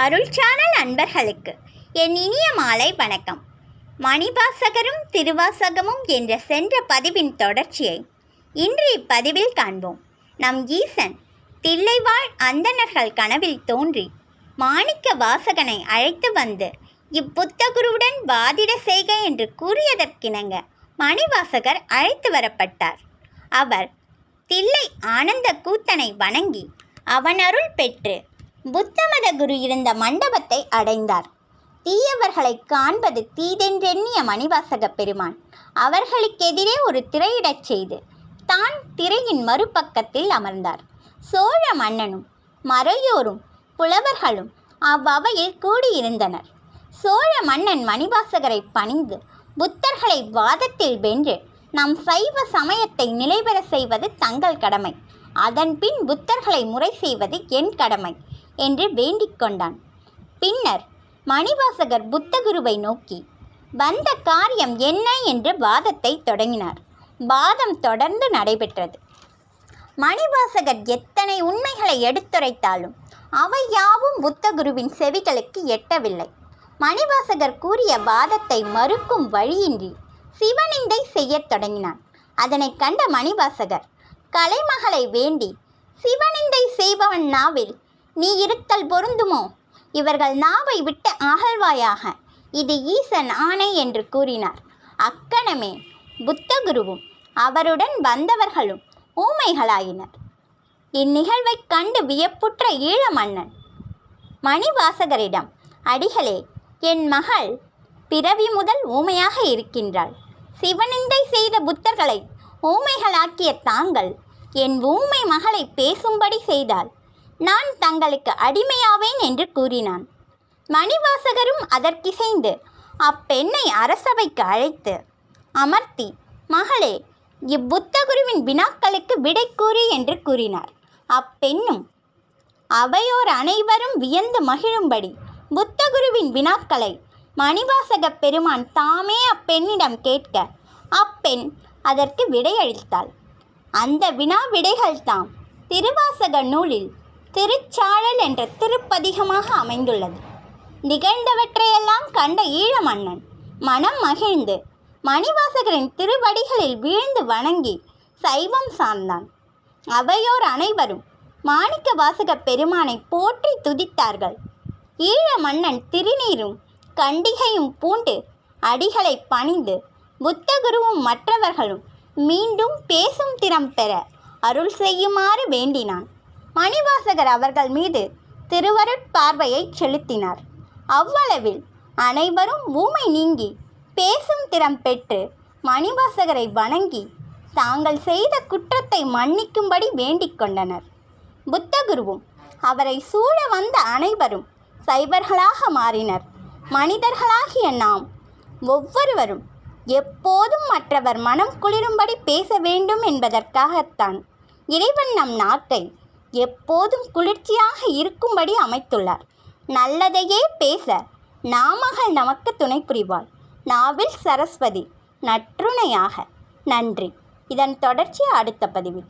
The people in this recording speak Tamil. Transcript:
அருள் சேனல் அன்பர்களுக்கு என் இனிய மாலை வணக்கம். மணிவாசகரும் திருவாசகமும் என்ற சென்ற பதிவின் தொடர்ச்சியை இன்று இப்பதிவில் காண்போம். நம் ஈசன் தில்லைவாழ் அந்தணர்கள் கனவில் தோன்றி மாணிக்க வாசகனை அழைத்து வந்து இப்புத்தகுருவுடன் வாதிட செய்க என்று கூறியதற்கிணங்க மணிவாசகர் அழைத்து வரப்பட்டார். அவர் தில்லை ஆனந்த கூத்தனை வணங்கி அவன் அருள் பெற்று புத்தமத குரு இருந்த மண்டபத்தை அடைந்தார். தீயவர்களை காண்பது தீதென்றெண்ணிய மணிவாசக பெருமான். அவர்களுக்கெதிரே ஒரு திரையிடச் செய்து தான் திரையின் மறுபக்கத்தில் அமர்ந்தார். சோழ மன்னனும் மறையோரும் புலவர்களும் அவ்வவையில் கூடியிருந்தனர். சோழ மன்னன் மணிவாசகரை பணிந்து புத்தர்களை வாதத்தில் வென்று நம் சைவ சமயத்தை நிலைபெற செய்வது தங்கள் கடமை. அதன்பின் புத்தர்களை முறை செய்வது என் கடமை. என்று வேண்டிக் கொண்டான். பின்னர் மணிவாசகர் புத்தகுருவை நோக்கி வந்த காரியம் என்ன? என்று வாதத்தை தொடங்கினார். வாதம் தொடர்ந்து நடைபெற்றது. மணிவாசகர் எத்தனை உண்மைகளை எடுத்துரைத்தாலும் அவை யாவும் புத்தகுருவின் செவிகளுக்கு எட்டவில்லை. மணிவாசகர் கூறிய வாதத்தை மறுக்கும் வழியின்றி சிவனிந்தை செய்யத் தொடங்கினான். அதனைக் கண்ட மணிவாசகர் கலைமகளை வேண்டி சிவனிந்தை செய்பவன் நாவில் நீ இருத்தல் பொருந்துமோ? இவர்கள் நாவை விட்டு அகழ்வாயாக. இது ஈசன் ஆணை என்று கூறினார். அக்கணமே புத்தகுருவும் அவருடன் வந்தவர்களும் ஊமைகளாயினர். இந்நிகழ்வைக் கண்டு வியப்புற்ற ஈழ மன்னன் மணிவாசகரிடம் அடிகளே என் மகள் பிறவி முதல் ஊமையாக இருக்கின்றாள். சிவனிந்தை செய்த புத்தர்களை ஊமைகளாக்கிய தாங்கள் என் ஊமை மகளை பேசும்படி செய்தால் நான் தங்களுக்கு அடிமையாவேன் என்று கூறினான். மணிவாசகரும் அதற்கிசைந்து அப்பெண்ணை அரசவைக்கு அழைத்து அமர்த்தி மகளே இப்புத்தகுருவின் வினாக்களுக்கு விடை கூறி என்று கூறினார். அப்பெண்ணும் அவையோர் அனைவரும் வியந்து மகிழும்படி புத்தகுருவின் வினாக்களை மணிவாசக பெருமான் தாமே அப்பெண்ணிடம் கேட்க அப்பெண் அதற்கு விடையளித்தாள். அந்த வினா விடைகள் தாம் திருவாசக நூலில் திருச்சாழல் என்ற திருப்பதிகமாக அமைந்துள்ளது. நிகழ்ந்தவற்றையெல்லாம் கண்ட ஈழ மன்னன் மனம் மகிழ்ந்து மணிவாசகரின் திருவடிகளில் வீழ்ந்து வணங்கி சைவம் சார்ந்தான். அவையோர் அனைவரும் மாணிக்க வாசக பெருமானை போற்றி துதித்தார்கள். ஈழ மன்னன் திருநீரும் கண்டிகையும் பூண்டு அடிகளை பணிந்து புத்தகுருவும் மற்றவர்களும் மீண்டும் பேசும் திறம் பெற அருள் செய்யுமாறு வேண்டினான். மணிவாசகர் அவர்கள் மீது திருவருட்பார்வையை செலுத்தினார். அவ்வளவில் அனைவரும் ஊமை நீங்கி பேசும் திறம் பெற்று மணிவாசகரை வணங்கி தாங்கள் செய்த குற்றத்தை மன்னிக்கும்படி வேண்டிக் கொண்டனர். புத்தகுருவும் அவரை சூழ வந்த அனைவரும் சைவர்களாக மாறினர். மனிதர்களாகிய நாம் ஒவ்வொருவரும் எப்போதும் மற்றவர் மனம் குளிரும்படி பேச வேண்டும் என்பதற்காகத்தான் இறைவன் நம் நாட்டை எப்போதும் குளிர்ச்சியாக இருக்கும்படி அமைத்துள்ளார். நல்லதையே பேச நாமகள் நமக்கு துணை புரிவாள். நாவில் சரஸ்வதி நற்றுணையாக. நன்றி. இதன் தொடர்ச்சி அடுத்த பதிவில்.